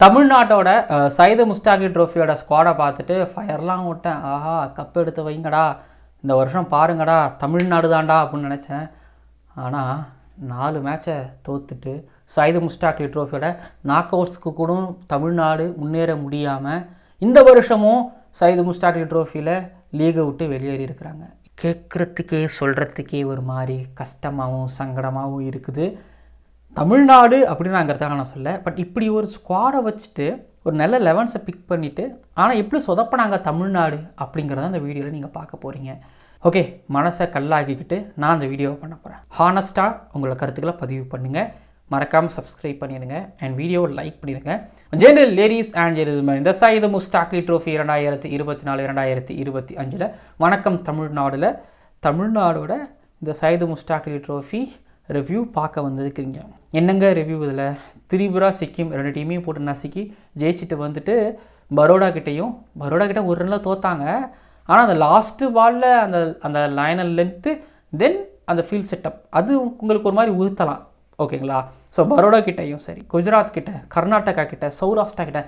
தமிழ்நாட்டோட அஹ், முஸ்டாகி ட்ரோஃபியோட ஸ்குவாடை பார்த்துட்டு ஃபயர்லாம் விட்டேன். ஆஹா கப் எடுத்து வைங்கடா. இந்த வருஷம் பாருங்கடா. தமிழ்நாடு தான்டா அப்படின்னு நினச்சேன். ஆனால் நாலு மேட்சை தோத்துட்டு சையது முஸ்டாக்லி ட்ரோஃபியோட நாக் அவுட்ஸ்க்கு கூட தமிழ்நாடு முன்னேற முடியாமல் இந்த வருஷமும் சையது முஸ்டாக்லி ட்ரோஃபியில் லீகை விட்டு வெளியேறி இருக்கிறாங்க. கேட்குறதுக்கே சொல்கிறதுக்கே ஒரு மாதிரி கஷ்டமாகவும் சங்கடமாகவும் இருக்குது. தமிழ்நாடு அப்படின்னு நாங்கிறதுக்காக நான் சொல்ல பட் இப்படி ஒரு ஸ்குவாடை வச்சுட்டு ஒரு நல்ல லெவன்ஸை பிக் பண்ணிவிட்டு ஆனால் எப்படி சொதப்பினாங்க தமிழ்நாடு அப்படிங்கிறத அந்த வீடியோவில் நீங்கள் பார்க்க போகிறீங்க ஓகே மனசை கல்லாக்கிக்கிட்டு நான் அந்த வீடியோவை பண்ண போகிறேன் ஹானஸ்ட்டாக உங்களை கருத்துக்களை பதிவு பண்ணுங்கள் மறக்காமல் சப்ஸ்கிரைப் பண்ணிடுங்க. அண்ட் வீடியோவை லைக் பண்ணிடுங்க. ஜெனரல் லேடிஸ் அண்ட் ஜென்டில்மேன் இந்த சைது முஸ்டாக்லி ட்ரோஃபி இரண்டாயிரத்தி இருபத்தி நாலு இரண்டாயிரத்தி இருபத்தி அஞ்சில். வணக்கம் தமிழ்நாடில். தமிழ்நாடோட இந்த சைது முஸ்டாக்லி ட்ரோஃபி ரிவ்யூ பார்க்க வந்திருக்கிறீங்க. என்னங்க ரிவ்யூ இதில்? திரிபுரா சிக்கிம் ரெண்டு டீமையும் போட்டு நசுக்கி ஜெயிச்சுட்டு வந்துட்டு பரோடா கிட்டேயும் பரோடா கிட்ட ஒரு ரனில் தோத்தாங்க. ஆனால் அந்த லாஸ்ட்டு பாலில் அந்த அந்த லைனல் லென்த்து தென் அந்த ஃபீல்ட் செட்டப் அது உங்களுக்கு ஒரு மாதிரி உறுத்தலாம். ஓகேங்களா? ஸோ பரோடா கிட்டேயும் சரி குஜராத் கிட்ட கர்நாடகா கிட்ட சௌராஷ்டிரா கிட்ட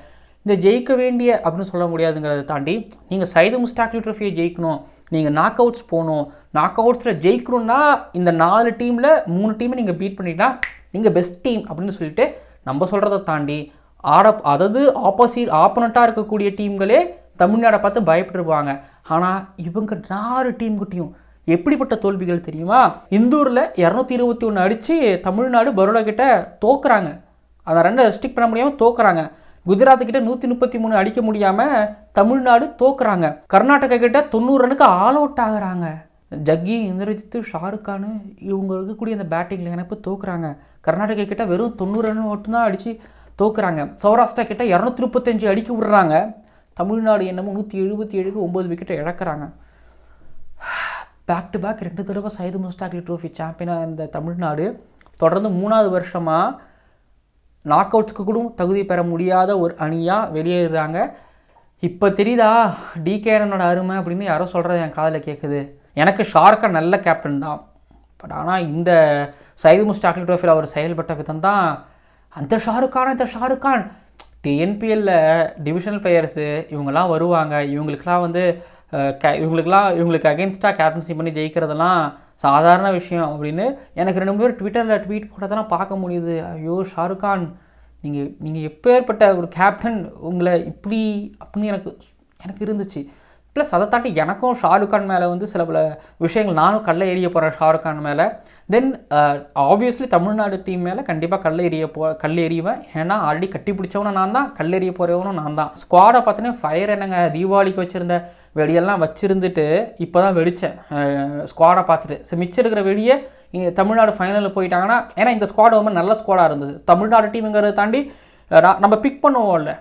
இந்த ஜெயிக்க வேண்டிய அப்படின்னு சொல்ல முடியாதுங்கிறத தாண்டி நீங்கள் சைது முஸ்டாக்லி ட்ரோஃபியை ஜெயிக்கணும். நீங்கள் நாக் அவுட்ஸ் போகணும். நாக் அவுட்ஸில் ஜெயிக்கணும்னா இந்த நாலு டீமில் மூணு டீமை நீங்கள் பீட் பண்ணிட்டா நீங்கள் பெஸ்ட் டீம் அப்படின்னு சொல்லிட்டு நம்ம சொல்கிறத தாண்டி ஆட அதாவது ஆப்போசிட் ஆப்போனண்ட்டாக இருக்கக்கூடிய டீம்களே தமிழ்நாடை பார்த்து பயப்பட்டுருவாங்க ஆனால் இவங்க நாலு டீம்கிட்டையும் எப்படிப்பட்ட தோல்விகள் தெரியுமா? இந்தூரில் இரநூத்தி இருபத்தி ஒன்று அடித்து தமிழ்நாடு பரோடா கிட்ட தோக்குறாங்க. அதை ரெண்டை ரெஸ்ட்ரிக்ட் பண்ண முடியாமல் தோக்குறாங்க. குஜராத் கிட்ட நூற்றி முப்பத்தி மூணு அடிக்க முடியாமல் தமிழ்நாடு தோக்குறாங்க. கர்நாடகா கிட்ட தொண்ணூறு ரனுக்கு ஆல் அவுட் ஆகுறாங்க. ஜக்கி இந்திரஜித்து ஷாருக் கானு இவங்க இருக்கக்கூடிய அந்த பேட்டிங்கில் எனக்கு தோக்குறாங்க. கர்நாடகா கிட்ட வெறும் தொண்ணூறு ரன் மட்டும்தான் அடித்து தோக்குறாங்க. சௌராஷ்டிரா கிட்ட இரநூத்தி முப்பத்தஞ்சு அடிக்க விடுறாங்க. தமிழ்நாடு என்னமோ நூற்றி எழுபத்தி ஏழுக்கு ஒம்பது விக்கெட்டை இழக்கிறாங்க. பேக் டு பேக் ரெண்டு தடவை சைது முஸ்டாக்லி ட்ரோஃபி சாம்பியனாக இருந்த தமிழ்நாடு. தொடர்ந்து மூணாவது வருஷமாக நாக் அவுட்ஸ்க்கு கூட தகுதி பெற முடியாத ஒரு அணியாக வெளியேறுறாங்க. இப்போ தெரியுதா? டிகேனனோட அருமை அப்படின்னு யாரோ சொல்கிறது என் காதில் கேட்குது எனக்கு ஷார்க்கா நல்ல கேப்டன் தான். பட் ஆனால் இந்த சைது முஸ்டாக்லி ட்ரோஃபியில் அவர் செயல்பட்ட விதம் தான் அந்த ஷாருக்கான் அந்த இந்த ஷாருக் டிஎன்பிஎல்ல டிவிஷனல் பிளேயர்ஸு இவங்கெல்லாம் வருவாங்க. இவங்களுக்கெல்லாம் வந்து கே இவங்களுக்கெல்லாம் இவங்களுக்கு அகேன்ஸ்டாக கேப்டன்சி பண்ணி ஜெயிக்கிறதெல்லாம் சாதாரண விஷயம் அப்படின்னு எனக்கு ரெண்டு மூணு பேர் ட்விட்டரில் ட்வீட் போட்டதெல்லாம் பார்க்க முடியுது. ஐயோ ஷாருக்கான் நீங்கள் நீங்கள் எப்பேற்பட்ட ஒரு கேப்டன் உங்களை இப்படி அப்படின்னு எனக்கு எனக்கு இருந்துச்சு. ப்ளஸ் அதை தாண்டி எனக்கும் ஷாருக் கான் மேலே வந்து சில பல விஷயங்கள் நானும் கல்ல எறிய போகிறேன் ஷாருக் கான் மேலே. தென் ஆப்வியஸ்லி தமிழ்நாடு டீம் மேலே கண்டிப்பாக கல் எறிய போ கல் எறிவேன். ஏன்னா ஆல்ரெடி கட்டி பிடிச்சவனும் நான் தான் கல் எறிய போகிறவனும் நான் தான். ஸ்குவாடை பார்த்தோன்னே ஃபயர் என்னங்க தீபாவளிக்கு வச்சுருந்த வெடியெல்லாம் வச்சுருந்துட்டு இப்போ தான் வெடித்தேன் ஸ்குவாடை பார்த்துட்டு ஸோ மிச்சம் இருக்கிற வெளியே இங்கே தமிழ்நாடு ஃபைனலில் போயிட்டாங்கன்னா ஏன்னா இந்த ஸ்குவாட் ரொம்ப நல்ல ஸ்குவாடாக இருந்தது. தமிழ்நாடு டீமுங்கிறத தாண்டி நம்ம பிக் பண்ணுவோம்ல.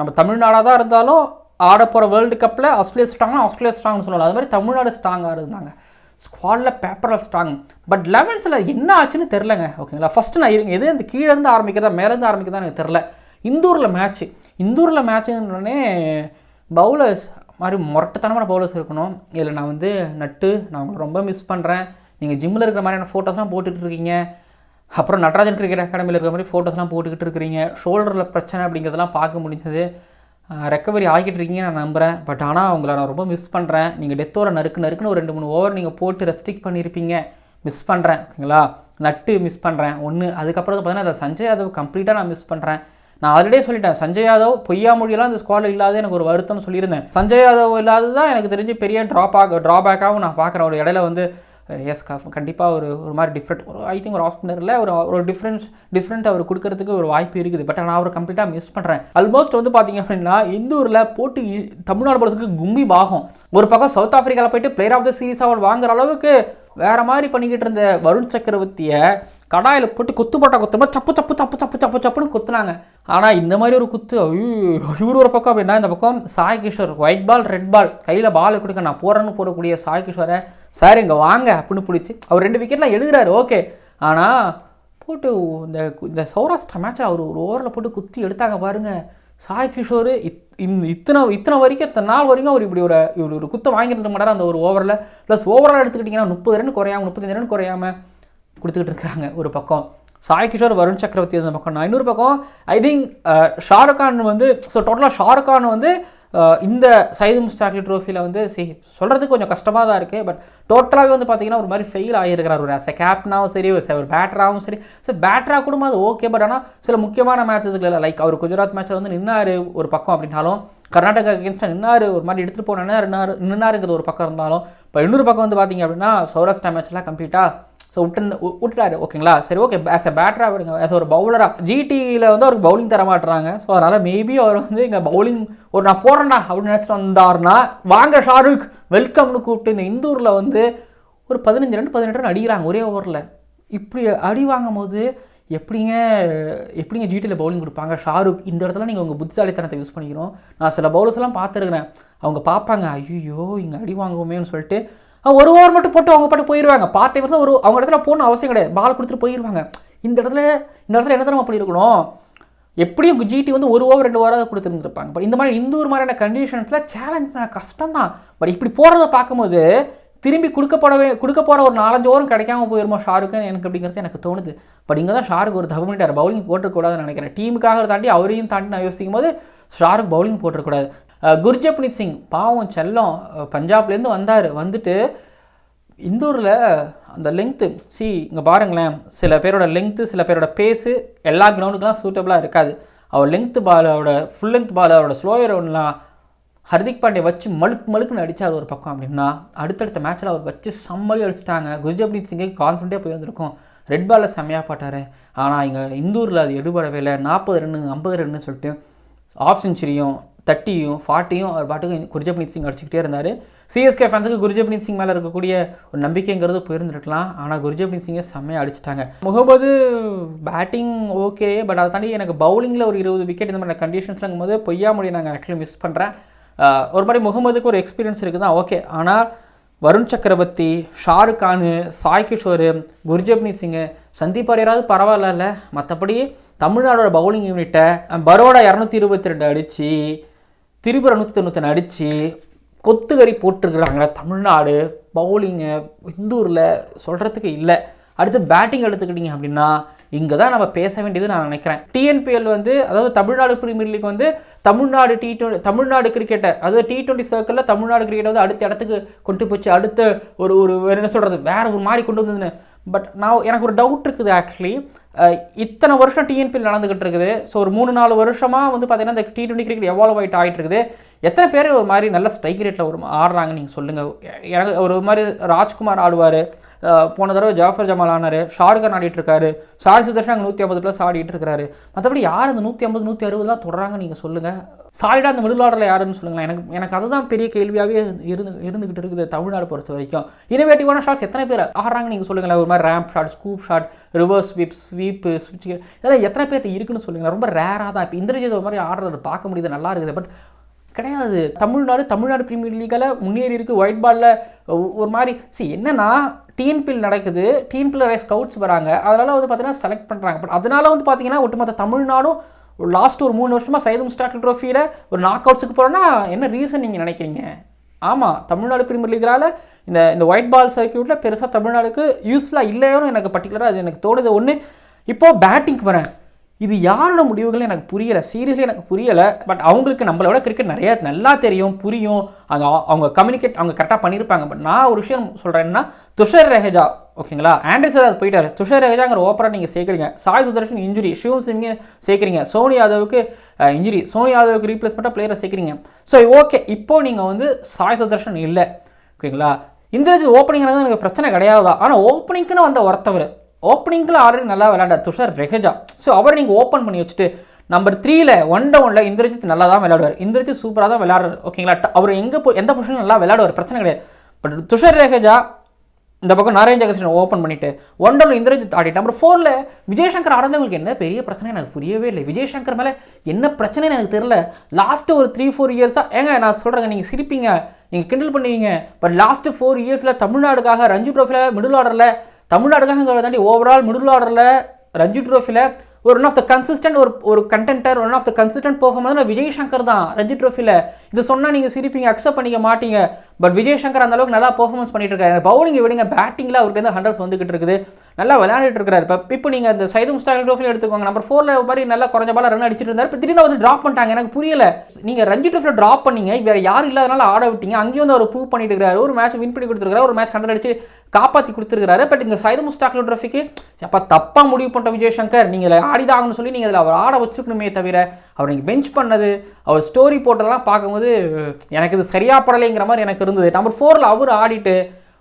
நம்ம தமிழ்நாடாக தான் இருந்தாலும் ஆட போகிற வேர்ல்டு கப்பில் ஆஸ்திரேலியா ஸ்ட்ராங்னா ஆஸ்திரேலியா ஸ்ட்ராங்னு சொல்லலாம் அது மாதிரி தமிழ்நாடு ஸ்ட்ராங்காக இருந்தாங்க. ஸ்குவாடில் பேப்பரில் ஸ்ட்ராங் பட் லெவன்ஸில் என்ன ஆச்சுன்னு தெரிலங்க ஓகேங்களா ஃபஸ்ட்டு நான் இருங்க. எது அந்த கீழே இருந்து ஆரம்பிக்கிறதா மேலேருந்து ஆரம்பிக்கிறதா எனக்கு தெரில இந்தூரில் மேட்ச்சு இந்தூரில் மேட்ச்சுன்னொடனே பவுலர்ஸ் மாதிரி முரட்டத்தனமான பவுலர்ஸ் இருக்கணும். இதில் நான் வந்து நட்டு நான் உங்களை ரொம்ப மிஸ் பண்ணுறேன் நீங்கள் ஜிம்மில் இருக்கிற மாதிரியான ஃபோட்டோஸ்லாம் போட்டுக்கிட்டு இருக்கீங்க. அப்புறம் நடராஜன் கிரிக்கெட் அகாடமியில் இருக்கிற மாதிரி ஃபோட்டோஸ்லாம் போட்டுக்கிட்டு இருக்கிறீங்க. ஷோல்டரில் பிரச்சனை அப்படிங்கிறதெல்லாம் பார்க்க முடிஞ்சது. ரெக்கவரி ஆகிட்டு இருக்கீங்க நான் நம்புகிறேன் பட் ஆனால் அவங்கள நான் ரொம்ப மிஸ் பண்ணுறேன் நீங்கள் டெத்தோட நறுக்கு நறுக்குன்னு ஒரு ரெண்டு மூணு ஓவர் நீங்கள் போட்டு ரெஸ்ட்ரிக்ட் பண்ணியிருப்பீங்க மிஸ் பண்ணுறேன் ஓகேங்களா? நட்டு மிஸ் பண்ணுறேன் ஒன்று அதுக்கப்புறம் பார்த்தீங்கன்னா அதை சஞ்சய் யாதவ் கம்ப்ளீட்டாக நான் மிஸ் பண்ணுறேன் நான் ஆல்ரெடியே சொல்லிட்டேன் சஞ்சய் யாதவ் பொய்யா மொழியெல்லாம் இந்த ஸ்குவாடில் இல்லாத எனக்கு ஒரு வருத்தம்னு சொல்லியிருந்தேன். சஞ்சய் யாதவ் இல்லாதது தான் எனக்கு தெரிஞ்சு பெரிய ட்ராபேக் ட்ராபேக்காகவும் நான் பார்க்குறேன் ஒரு இடையில வந்து எஸ் கண்டிப்பாக ஒரு ஒரு மாதிரி டிஃப்ரெண்ட் ஒரு ஐ திங்க் ஒரு ஆஸ்பினரில் ஒரு ஒரு டிஃப்ரென்ஸ் டிஃப்ரெண்ட் அவர் கொடுக்கறதுக்கு ஒரு வாய்ப்பு இருக்குது. பட் நான் அவர் கம்ப்ளீட்டாக மிஸ் பண்ணுறேன் ஆல்மோஸ்ட் வந்து பார்த்தீங்க அப்படின்னா இந்தூரில் போட்டு தமிழ்நாடு போலஸுக்கு கும்பி பாகம். ஒரு பக்கம் சவுத் ஆஃப்ரிக்காவில் போயிட்டு பிளேயர் ஆஃப் த சீரிஸ் அவர் வாங்குற அளவுக்கு வேறு மாதிரி பண்ணிக்கிட்டு இருந்த வருண் சக்கரவர்த்தியை கடாயில் போட்டு குத்து போட்டால் குத்து மாதிரி சப்பு சப்பு சப்பு சப்பு சப்பு சப்புன்னு குத்துனாங்க. ஆனால் இந்த மாதிரி ஒரு குத்து இவர் ஒரு பக்கம் அப்படின்னா இந்த பக்கம் Sai Kishore white ball red ball கையில் பால் கொடுக்க நான் போகிறேன்னு போடக்கூடிய சாய் கிஷோரை சார் இங்கே வாங்க அப்படின்னு பிடிச்சி அவர் ரெண்டு விக்கெட்லாம் எழுதுறாரு ஓகே ஆனால் போட்டு இந்த இந்த சௌராஷ்டிரா மேட்ச்சில் அவர் ஒரு ஓவரில் போட்டு குத்தி எடுத்தாங்க பாருங்கள் சாய் கிஷோர் இத் இத்தனை இத்தனை வரைக்கும் இத்தனை நாள் வரைக்கும் அவர் இப்படி ஒரு இப்படி ஒரு குத்தை வாங்கிட்டு மாட்டார் அந்த ஒரு ஓவரில். ப்ளஸ் ஓவரால் எடுத்துக்கிட்டிங்கன்னா முப்பது ரன் குறையாமல் முப்பத்தஞ்சு ரன் குறையாம கொடுத்துக்கிட்டு இருக்கிறாங்க ஒரு பக்கம். சாய் கிஷோர் வருண் சக்கரவர்த்தி இருந்த பக்கம். நான் இன்னொரு பக்கம் ஐ திங்க் ஷாருக் கான் வந்து ஸோ டோட்டலாக ஷாருக் கான் வந்து இந்த சைது முஸ்டாக்லி ட்ரோஃபியில் வந்து சரி சொல்கிறதுக்கு கொஞ்சம் கஷ்டமாக தான் இருக்குது பட் டோட்டலாகவே வந்து பார்த்தீங்கன்னா ஒரு மாதிரி ஃபெயில் ஆகியிருக்கிறார் ஒரு ஆஸ் கேப்டனாகவும் சரி ஒரு பேட்டராகவும் சரி. ஸோ பேட்டராக கூட அது ஓகே பட் ஆனால் சில முக்கியமான மேட்சஸ்க்கு இல்லை லைக் அவர் குஜராத் மேட்ச்சில் வந்து நின்னார் ஒரு பக்கம் அப்படின்னாலும் கர்நாடகா அகேன்ஸ்டாக நின்னார் ஒரு மாதிரி எடுத்துகிட்டு போனார் நின்னாரு நின்னாருங்கிறது ஒரு பக்கம் இருந்தாலும் இப்போ இன்னொரு பக்கம் வந்து பார்த்தீங்க அப்படின்னா சௌராஷ்டிரா மேட்ச்லாம் கம்ப்ளீட்டாக ஸோ விட்டு விட்டுட்டாரு. ஓகேங்களா சரி ஓகே ஆஸ் எ பேட்டராக விடுங்க. ஆஸ் ஒரு பவுலராக ஜிடியில் வந்து அவருக்கு பவுலிங் தர மாட்டுறாங்க ஸோ அதனால் மேபி அவர் வந்து இங்கே பவுலிங் ஒரு நான் போகிறேன்டா அப்படின்னு நினச்சிட்டு வந்தாருன்னா வாங்க ஷாருக் வெல்கம்னு கூப்பிட்டு இந்த இந்தூரில் வந்து ஒரு பதினஞ்சு ரெண்டு பதினெட்டு ரன் அடிக்கிறாங்க ஒரே ஓவரில் இப்படி அடி வாங்கும் போது எப்படிங்க எப்படிங்க ஜிடியில் பவுலிங் கொடுப்பாங்க? ஷாருக் இந்த இடத்துல நீங்கள் உங்கள் புத்திசாலித்தனத்தை யூஸ் பண்ணிக்கிறோம். நான் சில பவுலர்ஸ்லாம் பார்த்துருக்குறேன். அவங்க பார்ப்பாங்க ஐயோ இங்கே அடி வாங்குவோமேன்னு சொல்லிட்டு ஒரு ஓவர் மட்டும் போட்டு அவங்க பாட்டு போயிடுவாங்க பார்ட் டைம் தான் ஒரு அவங்க இடத்துல போகணும் அவசியம் கிடையாது. பால் கொடுத்துட்டு போயிடுவாங்க இந்த இடத்துல இந்த இடத்துல என்ன தரமா அப்படி இருக்கணும் எப்படியும் ஜிடி வந்து ஒரு ஓவர் ரெண்டு ஓவராக கொடுத்துருந்துருப்பாங்க. பட் இந்த மாதிரி இந்த ஒரு மாதிரியான கண்டிஷன்ஸில் சேலஞ்ச் கஷ்டம் தான் பட் இப்படி போகிறத பார்க்கும்போது திரும்பி கொடுக்கப்படவே கொடுக்க போகிற ஒரு நாலஞ்சு ஓவரும் கிடைக்காம போயிருமோ ஷாருக்கு எனக்கு அப்படிங்கிறது எனக்கு தோணுது. பட் இங்கே தான் ஷாருக்கு ஒரு தப்பு பண்ணிட்டார். பவுலிங் போட்டுக்கூடாதுன்னு நினைக்கிறேன். டீமுக்காக தாண்டி அவரையும் தாண்டி நான் யோசிக்கும் போது ஷாருக் பவுலிங் போட்டுக்கூடாது குர்ஜப்னித் சிங் பாவம் செல்லம் பஞ்சாப்லேருந்து வந்தார். வந்துட்டு இந்தூரில் அந்த லெங்க்த்து சி இங்கே பாருங்களேன். சில பேரோட லெங்க்த்து சில பேரோட பேஸு எல்லா கிரவுண்டுக்கெலாம் சூட்டபுளாக இருக்காது. அவர் லெங்க்த்து பாலோட ஃபுல் லென்த் பால் அவரோட ஸ்லோயர் ஒன்றுலாம் ஹர்திக் பாண்டே வச்சு மழுக்கு மழுக்குன்னு அடித்தார் ஒரு பக்கம் அப்படின்னா அடுத்தடுத்த மேட்ச்சில் அவர் வச்சு சம்மளி அடிச்சிட்டாங்க. குர்ஜப்ரீத் சிங்கே கான்ஃபிடண்ட்டாக போயிருந்திருக்கும். ரெட் பாலில் செம்மையாக பாட்டார். ஆனால் இங்கே இந்தூரில் அது எடுபடவே இல்லை. நாற்பது ரன்னு ஐம்பது ரன்னு சொல்லிட்டு ஆஃப் செஞ்சுரியும் தட்டியும் ஃபார்ட்டியும் அவர் பாட்டுக்கு குர்ஜப்னீத் சிங் அடிச்சுக்கிட்டே இருந்தார். சிஎஸ்கே ஃபேன்ஸுக்கு குர்ஜப்னீத் சிங் மேலே இருக்கக்கூடிய ஒரு நம்பிக்கைங்கிறது போயிருந்துருக்கலாம். ஆனால் குர்ஜப்னீத் சிங்கை செம்மையாக அடிச்சிட்டாங்க. முகமது பேட்டிங் ஓகே பட் அதை தாண்டி எனக்கு பவுலிங்கில் ஒரு இருபது விக்கெட் இந்த மாதிரி கண்டிஷன்ஸ்லங்கும் போது பொய்யா மொழி நாங்கள் ஆக்சுவலி மிஸ் பண்ணுறேன் ஒரு மாதிரி முகமதுக்கு ஒரு எக்ஸ்பீரியன்ஸ் இருக்குது தான் ஓகே ஆனால் வருண் சக்கரவர்த்தி ஷாருக் கானு சாய் கிஷோர் குர்ஜப்னீத் சிங்கு சந்தீப் யாராவது பரவாயில்ல மற்றபடி தமிழ்நாடோட பவுலிங் யூனிட்டை பரோடா இரநூத்தி இருபத்தி ரெண்டு அடித்து திரிபுர நூற்றி தொண்ணூற்றி அடித்து கொத்துக்கறி போட்டிருக்கிறாங்க. தமிழ்நாடு பவுலிங்கு இந்தூரில் சொல்கிறதுக்கு இல்லை. அடுத்து பேட்டிங் எடுத்துக்கிட்டிங்க அப்படின்னா இங்கே தான் நம்ம பேச வேண்டியது நான் நினைக்கிறேன். டிஎன்பிஎல் வந்து அதாவது தமிழ்நாடு பிரீமியர் லீக் வந்து தமிழ்நாடு டி டுவெண்ட்டி தமிழ்நாடு கிரிக்கெட்டை அதாவது டி டுவெண்ட்டி சர்க்கிளில் தமிழ்நாடு கிரிக்கெட்டை வந்து அடுத்த இடத்துக்கு கொண்டு போச்சு. அடுத்த ஒரு ஒரு என்ன சொல்கிறது வேறு ஒரு மாதிரி கொண்டு வந்ததுன்னு. பட் நான் எனக்கு ஒரு டவுட் இருக்குது ஆக்சுவலி uh, இத்தனை வருஷம் டிஎன்பியில் நடந்துகிட்டு இருக்குது. ஸோ ஒரு மூணு நாலு வருஷமாக வந்து பார்த்தீங்கன்னா இந்த டி டுவெண்ட்டி கிரிக்கெட் எவால்வ் ஆகிட்டு ஆகிட்டு இருக்குது. எத்தனை பேர் ஒரு மாதிரி நல்ல ஸ்ட்ரைக் ரேட்டில் ஒரு ஆடுறாங்க நீங்கள் சொல்லுங்கள் எனக்கு ஒரு மாதிரி ராஜ்குமார் ஆடுவார். Uh, போன தடவை ஜாஃபர் ஜமால் ஆனார். ஷாருக்கான் ஆடிட்டு இருக்காரு. சாய் சுதர்ஷன் அங்கே நூற்றி ஐம்பது ப்ளஸ் ஆடிட்டு இருக்காரு மற்றபடி யார் அந்த நூற்றி ஐம்பது நூற்றி அறுபதுலாம் தொடராங்க நீங்கள் சொல்லுங்கள் சாலிடாக அந்த மிடில் ஆர்டரில் யாருன்னு சொல்லுங்களேன். எனக்கு எனக்கு அதுதான் பெரிய கேள்வியாகவே இருந்து இருந்துகிட்டு இருக்குது தமிழ்நாடு பொறுத்த வரைக்கும். இனோவேட்டிவான ஷாட்ஸ் எத்தனை பேர் ஆடுறாங்க நீங்கள் சொல்லுங்களேன். ஒரு மாதிரி ramp shot scoop shot reverse sweep sweep ஸ்விட்ச் இதெல்லாம் எத்தனை பேர்ட்ட இருக்குன்னு சொல்லுங்களேன். ரொம்ப ரேராக தான். இப்போ இந்திரஜித் ஒரு மாதிரி ஆடுறது பார்க்க முடியுது நல்லா இருக்குது. பட் கிடையாது. தமிழ்நாடு தமிழ்நாடு பிரீமியர் லீகில் முன்னேறி இருக்குது ஒயிட் பாலில் ஒரு மாதிரி சி என்னன்னா டிஎன்பிஎல் நடக்குது. டிஎன்பிஎல் ஸ்கவுட்ஸ் வராங்க. அதனால் வந்து பார்த்தீங்கன்னா செலக்ட் பண்ணுறாங்க பட் அதனால் வந்து பார்த்தீங்கன்னா ஒட்டுமொத்த தமிழ்நாடும் லாஸ்ட் ஒரு மூணு வருஷமாக சைது முஸ்டாக் ட்ரோஃபியில் ஒரு நாக் அவுட்ஸுக்கு போகிறோன்னா என்ன ரீசன் நீங்கள் நினைக்கிறீங்க? ஆமாம் தமிழ்நாடு பிரீமியர் லீக்னால இந்த இந்த ஒயிட் பால் சர்க்கியூட்டில் பெருசாக தமிழ்நாடுக்கு யூஸ்ஃபுல்லாக இல்லையோன்னு எனக்கு பர்டிகுலராக அது எனக்கு தோணுது. ஒன்று இப்போது பேட்டிங்க்கு வரேன். இது யாரோட முடிவுகள் எனக்கு புரியலை. சீரியஸ்லி எனக்கு புரியலை. பட் அவங்களுக்கு நம்மளை விட கிரிக்கெட் நிறையா நல்லா தெரியும் புரியும். அவங்க அவங்க கம்யூனிகேட் அவங்க கரெக்டாக பண்ணியிருப்பாங்க. பட் நான் ஒரு விஷயம் சொல்கிறேன்னா துஷர் ரஹேஜா ஓகேங்களா ஆண்ட்ரிசர் அது போயிட்டார். துஷர் ரஹேஜாங்கிற ஓப்பராக நீங்கள் சேர்க்குறீங்க. சாய் சுதர்ஷன் இன்ஜுரி ஷிவம் சிங்கை சேர்க்குறீங்க. சோனி யாதவுக்கு இன்ஜுரி சோனி யாதவுக்கு ரீப்ளேஸ்மெண்ட்டாக பிளேயரை சேர்க்குறீங்க. ஸோ ஓகே இப்போது நீங்கள் வந்து சாய் சுதர்ஷன் இல்லை. ஓகேங்களா இந்த ஓப்பனிங்கிறது எனக்கு பிரச்சனை கிடையாது? ஆனால் ஓப்பனிங்க்குன்னு வந்த ஒருத்தவர். ஓப்பனிங்கில் ஆல்ரெடி நல்லா விளையாண்ட துஷார் ரெஹஜா. ஸோ அவரை நீங்கள் ஓப்பன் பண்ணி வச்சுட்டு நம்பர் த்ரீல ஒன் டவுனில் இந்திரஜித் நல்லா தான் விளையாடுவார். இந்திரஜித் சூப்பராக தான் விளையாடுறாரு ஓகேங்களா அவர் எங்கே போ எந்த பொசிஷன் நல்லா விளையாடுவார் பிரச்சனை கிடையாது. பட் துஷார் ரேகஜா இந்த பக்கம் நாராயண் ஜெகசன் ஓப்பன் பண்ணிட்டு ஒன் டவுன் இந்திரஜித் ஆடிட்டு நம்பர் ஃபோரில் விஜயசங்கர் ஆடுறவங்களுக்கு என்ன பெரிய பிரச்சனை எனக்கு புரியவே இல்லை. விஜயசங்கர் மேலே என்ன பிரச்சனைன்னு எனக்கு தெரில லாஸ்ட்டு ஒரு த்ரீ ஃபோர் இயர்ஸாக ஏங்க நான் சொல்கிறேங்க நீங்கள் சிரிப்பீங்க நீங்கள் கிண்டல் பண்ணுவீங்க பட் லாஸ்ட்டு ஃபோர் இயர்ஸில் தமிழ்நாடுக்காக ரஞ்சி ட்ரோஃபியில் மிடில் ஆர்டரில் தமிழ்நாடுக்காக தாண்டி ஓவரால் மிடில் ஆர்டரில் ரஞ்சி ட்ரோஃபியில் ஒரு ஒன் ஆஃப் த கன்சிஸ்டன்ட் ஒரு ஒரு contender one of the consistent performance Vijay Shankar தான். ரஞ்சி ட்ரோஃபியில் இது சொன்னால் நீங்கள் சிரிப்பீங்க அக்செப்ட் பண்ணிக்க மாட்டீங்க. பட் விஜய் சங்கர் அந்த அளவுக்கு நல்லா பெர்ஃபார்மன்ஸ் பண்ணிட்டு இருக்காரு. பவுலிங் விடுங்க. பேட்டிங்கில் அவருக்கு வந்து ஹண்ட்ரட்ஸ் வந்துகிட்டு இருக்குது. நல்லா விளையாண்டுட்டு இருக்காரு இப்போ இப்போ நீங்கள் இந்த சைது முஸ்டாக் ட்ரோஃபியில் எடுத்துக்கோங்க. நம்பர் ஃபோரில் மாதிரி நல்லா குறைஞ்ச பால ரன் அடிச்சிட்டு இருந்தார். இப்போ திடீர்னு வந்து ட்ராப் பண்ணிட்டாங்க. எனக்கு புரியல. நீங்கள் ரஞ்சி ட்ரோஃபியில் ட்ராப் பண்ணீங்க. வேறு யாரும் இல்லாதனால ஆட விட்டீங்க. அங்கேயும் வந்து அவர் ப்ரூவ் பண்ணிட்டு இருக்காரு ஒரு மேட்ச் வின் பண்ணி கொடுத்துருக்காரு ஒரு மேட்ச் ஹண்ட்ரட் அடிச்சு காப்பாற்றி கொடுத்துருக்காரு பட் இங்கே சைது முஸ்டாக் ட்ரோஃபிக்கு அப்போ தப்பாக முடிவு பண்ணிட்ட விஜயசங்கர் நீங்கள் ஆடிதாகணும்னு சொல்லி நீங்கள் இதில் அவர் ஆட வச்சுக்கணுமே தவிர அவர் நீங்கள் பெஞ்ச் பண்ணது அவர் ஸ்டோரி போட்டதெல்லாம் பார்க்கும்போது எனக்கு இது சரியாக படலைங்கிற மாதிரி எனக்கு இருந்தது. நம்பர் ஃபோரில் அவர் ஆடிட்டு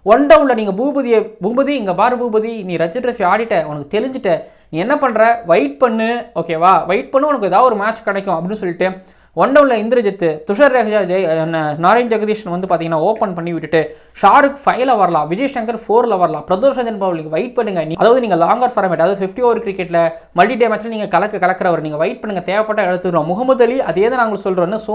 ஒன் டவுனில் நீங்கள் பூபதியை பூபதி இங்கே பாரு பூபதி நீ ரஜி ட்ரஃபி ஆடிட்ட உனக்கு தெரிஞ்சுட்ட நீ என்ன பண்ணுற வெயிட் பண்ணு ஓகேவா வெயிட் பண்ணு உனக்கு ஏதாவது ஒரு மேட்ச் கிடைக்கும் அப்படின்னு சொல்லிட்டு ஒன் டவுனில் இந்திரஜித் துஷார் ரேகஜா ஜெய் ந- நாராயண் ஜெகதீஷன் வந்து பார்த்தீங்கன்னா ஓப்பன் பண்ணி விட்டுட்டு ஷாருக் ஃபைவ்ல வரலாம் விஜய் சங்கர் ஃபோரில் வரலாம் பிரதோஷ் ரஞ்சன் பவுலிங் வெயிட் பண்ணுங்க. நீ அதாவது நீங்கள் லாங்கர் ஃபார்மேட் அதாவது ஃபிஃப்டி ஓவர் கிரிக்கெட்டில் மல்டி டே மேட்ச்சில் நீங்கள் கலக்க கலக்கிறவர் நீங்கள் வெயிட் பண்ணுங்க தேவைப்பட்ட எடுத்துக்கிறோம். முகமது அலி அதே தான் நாங்கள் சொல்கிறோம் இன்னும்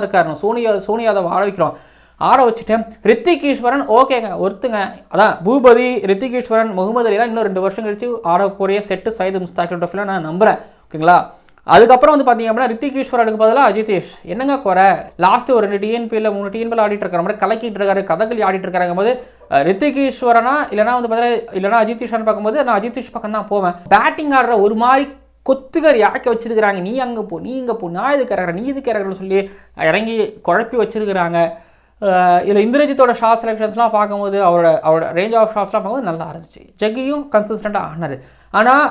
இருக்காரு சோனியா சோனியாதவ் சோனி ஆட வைக்கிறோம். ஆட வச்சுட்டேன். ரித்திக் ஈஸ்வரன் ஓகேங்க ஒருத்துங்க. அதான் பூபதி ரித்திக் ஈஸ்வரன் முகமது அலிலாம் இன்னும் ரெண்டு வருஷம் கழிச்சு ஆடக்கூடிய செட்டு சைது முஸ்தாக் ஃபிலம் நான் நம்புகிறேன் ஓகேங்களா? அதுக்கப்புறம் வந்து பார்த்தீங்க அப்படின்னா ரித்திக் ஈஸ்வரனுக்கு பதிலாக அஜிதேஷ். என்னங்க குறை? லாஸ்ட் ஒரு ரெண்டு டிஎன்பியில் மூணு டிஎன்பியில் ஆடிட்டு இருக்கிற மாதிரி கலக்கிட்டு இருக்காரு கதகளி ஆடிட்டு இருக்காங்க போது அஹ், ரித்திக் ஈஸ்வரனா இல்லைனா வந்து பார்த்தீங்கன்னா இல்லைனா அஜிதீஷான்னு பார்க்கும்போது நான் அஜிதீஷ் பக்கம் தான் போவேன். பேட்டிங் ஆடுற ஒரு மாதிரி கொத்துகர் யாக்க வச்சிருக்கிறாங்க. நீ அங்கே போ நீ இங்கே போ நான் இதுக்கு இறங்குறேன் நீ இதுக்கு இறங்குறேன்னு சொல்லி இறங்கி குழப்பி வச்சிருக்கிறாங்க. இதில் இந்திரஜித்தோட ஷார்ட் செலெக்ஷன்ஸ்லாம் பார்க்கும்போது அவரோட அவரோட ரேஞ்ச் ஆஃப் ஷார்ட்ஸ்லாம் பார்க்கும்போது நல்லா இருந்துச்சு. ஜக்கியும் கன்சிஸ்டண்ட்டாக ஆனார் ஆனால்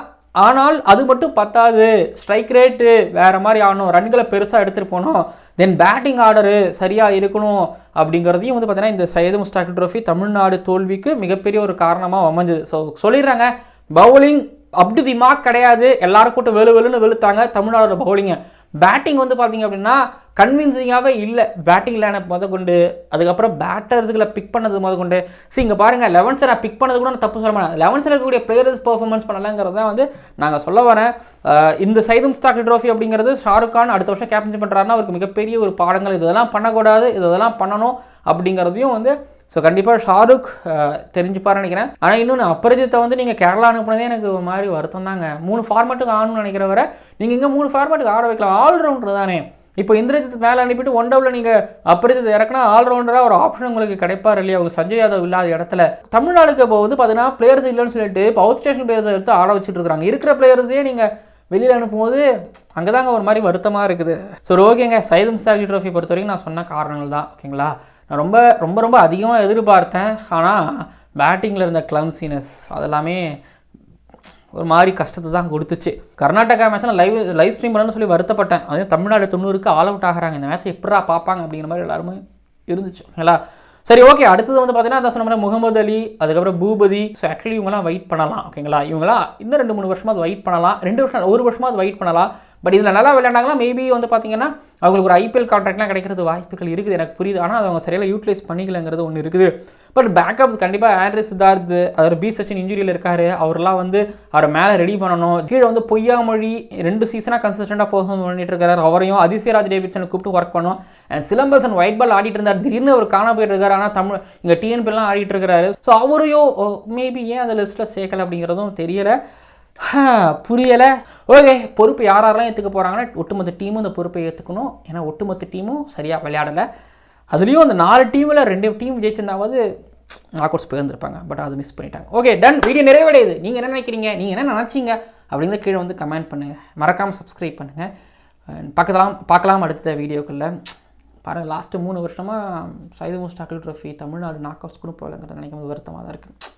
ஆனால் அது மட்டும் பத்தாது. ஸ்ட்ரைக் ரேட்டு வேறு மாதிரி ஆகணும் ரன்களை பெருசாக எடுத்துகிட்டு போகணும். தென் பேட்டிங் ஆர்டரு சரியாக இருக்கணும் அப்படிங்கிறதையும் வந்து பார்த்தீங்கன்னா இந்த சையது முஸ்டாக் ட்ரோஃபி தமிழ்நாடு தோல்விக்கு மிகப்பெரிய ஒரு காரணமாக அமைஞ்சது ஸோ சொல்லிடுறாங்க. Bowling up to the mark கிடையாது. எல்லாரும் போட்டு வெளு வெளுன்னு வெளுத்தாங்க தமிழ்நாடோட பவுலிங்கை பேட்டிங் வந்து பார்த்தீங்க அப்படின்னா கன்வின்சிங்காகவே இல்லை. பேட்டிங் லைனை முத கொண்டு அதுக்கப்புறம் பேட்டர்ஸுகளை பிக் பண்ணது முத கொண்டு சரி இங்கே பாருங்கள் லெவன்ஸை நான் பிக் பண்ணது கூட நான் தப்பு சொல்ல மாட்டேன். லெவன்ஸில் இருக்கக்கூடிய பிளேயர்ஸ் பண்ணலாங்கிறது தான் வந்து நாங்கள் சொல்ல வரேன். இந்த சைதும் ஸ்டாக் ட்ரோஃபி அப்படிங்கிறது ஷாருக் கான் அடுத்த வருஷம் கேப்டன்சி பண்ணுறாருன்னா அவருக்கு மிகப்பெரிய ஒரு பாடங்கள். இதெல்லாம் பண்ணக்கூடாது இதெல்லாம் பண்ணணும் அப்படிங்கிறதையும் வந்து ஸோ கண்டிப்பாக ஷாருக் அஹ், தெரிஞ்சுப்பாருன்னு நினைக்கிறேன். ஆனால் இன்னொன்று அபரிஜித்தை வந்து நீங்கள் கேரளா அனுப்புனதே எனக்கு ஒரு மாதிரி வருத்தம் தாங்க. மூணு ஃபார்மேட்டுக்கு ஆடணும்னு நினைக்கிறவரை நீங்கள் இங்கே மூணு ஃபார்மேட்டுக்கு ஆட வைக்கலாம். ஆல்ரவுண்டர் தானே. இப்போ இந்திரஜித் மேலே அனுப்பிட்டு ஒன் டவுல நீங்கள் அபரிஜித் இறக்குனா ஆல்ரவுண்டராக ஒரு ஆப்ஷன் உங்களுக்கு கிடைப்பார் இல்லையா? அவங்க சஞ்சய் யாதவ் இல்லாத இடத்துல. தமிழ்நாடுக்கு இப்போ வந்து பார்த்தீங்கன்னா பிளேயர்ஸ் இல்லைன்னு சொல்லிட்டு இப்போ அவுட் ஸ்டேஷன் பிளேயர்ஸ் எடுத்து ஆட வச்சுட்டு இருக்காங்க. இருக்கிற பிளேயர்ஸே நீங்கள் வெளியில் அனுப்பும்போது அங்கே தாங்க ஒரு மாதிரி வருத்தமாக இருக்குது. ஸோ ஓகேங்க சைது முஸ்தாகி ட்ரோஃபி பொறுத்த வரைக்கும் நான் சொன்ன காரணங்கள் தான் ஓகேங்களா நான் ரொம்ப ரொம்ப ரொம்ப அதிகமாக எதிர்பார்த்தேன். ஆனால் பேட்டிங்கில் இருந்த கிளம்சினஸ் அதெல்லாமே ஒரு மாதிரி கஷ்டத்தை தான் கொடுத்துச்சு. கர்நாடகா மேட்ச்சில் லைவ் லைவ் ஸ்ட்ரீம் பண்ணணும்னு சொல்லி வருத்தப்பட்டேன். அதே தமிழ்நாடு தொண்ணூறுக்கு ஆல் அவுட் ஆகுறாங்க. இந்த மேட்ச்சை எப்படா பார்ப்பாங்க அப்படிங்கிற மாதிரி எல்லாருமே இருந்துச்சு. ஓகேங்களா சரி ஓகே அடுத்தது வந்து பார்த்தீங்கன்னா அதான் சொன்ன மாதிரி முகமது அலி அதுக்கப்புறம் பூபதி. ஸோ ஆக்சுவலி இவங்கலாம் வெயிட் பண்ணலாம். ஓகேங்களா? இவங்களாம் இன்னும் ரெண்டு மூணு வருஷமாக அது வெயிட் பண்ணலாம். ரெண்டு வருஷம் ஒரு வருஷமாவது வெயிட் பண்ணலாம். பட் இதில் நல்லா விளையாண்டாங்கன்னா மேபி வந்து பார்த்தீங்கன்னா அவங்களுக்கு ஒரு ஐபிஎல் கான்ட்ராக்ட்லாம் கிடைக்கிறது வாய்ப்புகள் இருக்குது எனக்கு புரியுது. ஆனால் அதை அவங்க சரியாக யூட்டிலைஸ் பண்ணிக்கலங்கிறது ஒன்று இருக்குது. பட் பேக்கப்ஸ் கண்டிப்பாக ஆண்ட்ரி சித்தார்த் அவர் பி சச்சின் இன்ஜுரியில் இருக்கார். அவரெல்லாம் வந்து அவரை மேலே ரெடி பண்ணணும். கீழே வந்து பொய்யாமொழி ரெண்டு சீசனாக கன்சிஸ்டண்ட்டாக போக பண்ணிட்டு இருக்காரு. அவரையும் அதிசயராஜ் டேவிட்சனை கூப்பிட்டு ஒர்க் பண்ணோம். அண்ட் சிலம்பசன் ஒயிட் பால் ஆடிட்டு இருந்தார். திடீர்னு அவர் காண போயிட்டு இருக்காரு ஆனால் தமிழ் இங்கே டிஎன்பிலாம் ஆடிட்டு இருக்கிறாரு. ஸோ அவரையும் மேபி ஏன் அந்த லிஸ்ட்டில் சேர்க்கல அப்படிங்கிறதும் தெரியலை. புரியலை. ஓகே பொறுப்பு யார் யாரெல்லாம் ஏற்றுக்க போகிறாங்கன்னா ஒட்டுமொத்த டீமும் இந்த பொறுப்பை ஏற்றுக்கணும் ஏன்னா ஒட்டுமொத்த டீமும் சரியாக விளையாடலை. அதுலேயும் அந்த நாலு டீமில் ரெண்டு டீம் ஜெயிச்சிருந்தாவது நாக் அவுட்ஸ் போயிருந்துருப்பாங்க. பட் அது மிஸ் பண்ணிட்டாங்க. ஓகே டன் வீடியோ நிறைவடையுது. நீங்கள் என்ன நினைக்கிறீங்க? நீங்கள் என்ன நினச்சிங்க? அப்படிங்கிறத கீழே வந்து கமெண்ட் பண்ணுங்கள் மறக்காமல் சப்ஸ்கிரைப் பண்ணுங்கள் பார்க்கலாம் பார்க்கலாம் அடுத்த வீடியோக்குள்ளே பாருங்கள் லாஸ்ட்டு மூணு வருஷமாக சைது முஸ்டாக்கில் ட்ரோஃபி தமிழ்நாடு நாக் அவுட்ஸ் கூட போகலங்கிறத நினைக்கும் போது வருத்தமாக தான் இருக்குது